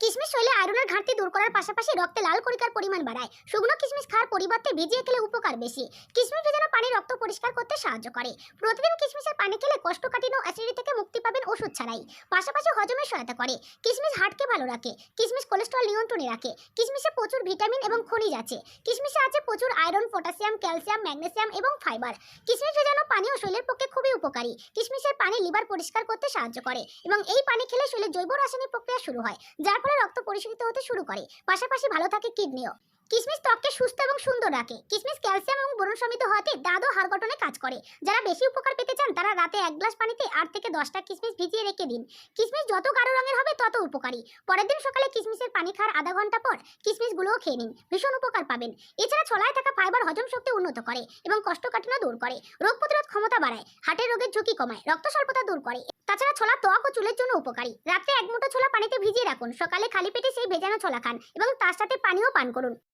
কিশমিশ শরীরে আয়রনের ঘাটতি দূর করার পাশাপাশি রক্তে লাল কণিকার পরিমাণ বাড়ায়। শুকনো কিশমিশ খাওয়ার পরিবর্তে ভিজিয়ে খেলে উপকার বেশি। কিশমিশ ভেজানো পানি রক্ত পরিষ্কার করতে সাহায্য করে। প্রতিদিন কিশমিশের পানি খেলে কোষ্ঠকাঠিন্য ও অ্যাসিডিটি থেকে মুক্তি পাবেন ওষুধ ছাড়াই। পাশাপাশি হজমে সহায়তা করে। কিশমিশ হার্টকে ভালো রাখে। কিশমিশ কোলেস্ট্রল নিয়ন্ত্রণে রাখে। কিশমিশে প্রচুর ভিটামিন এবং খনিজ আছে। কিশমিশে আছে প্রচুর আয়রন, পটাশিয়াম, ক্যালসিয়াম, ম্যাগনেসিয়াম এবং ফাইবার। কিশমিশ ভেজানো পানীয় শরীরের পক্ষে উপকারী। কিশমিশের পানি লিভার পরিষ্কার করতে সাহায্য করে এবং এই পানি খেলে শরীরে জৈব রাসায়নিক প্রক্রিয়া শুরু হয়, যার ফলে রক্ত পরিশোধিত হতে শুরু করে। পাশাপাশি ভালো থাকে কিডনিও। কিশমিশ ত্বককে সুস্থ এবং সুন্দর রাখে। কিশমিশ ক্যালসিয়াম এবং বোরন সমৃদ্ধ হওয়াতে দাঁত ও হাড় গঠনে কাজ করে। যারা বেশি উপকার পেতে চান, তারা রাতে এক গ্লাস পানিতে আট থেকে দশটা কিশমিশ ভিজিয়ে রেখে দিন। কিশমিশ যত গাঢ় রঙের হবে, তত উপকারী। পরের দিন সকালে কিশমিশের পানি খাওয়ার আধা ঘণ্টা পর কিশমিশগুলোও খেয়ে নিন। ভীষণ উপকার পাবেন। এছাড়া ছলায় থাকা ফাইবার হজম শক্তি উন্নত করে এবং কোষ্ঠকাঠিন্য দূর করে। রোগ প্রতিরোধ ক্ষমতা বাড়ায়। হার্টের রোগের ঝুঁকি কমায়। রক্ত স্বল্পতা দূর করে। তাছাড়া ছোলা ত্বক ও চুলের জন্য উপকারী। রাত্রে এক মুঠো ছোলা পানিতে ভিজিয়ে রাখুন। সকালে খালি পেটে সেই ভেজানো ছোলা খান এবং তার সাথে পানিও পান করুন।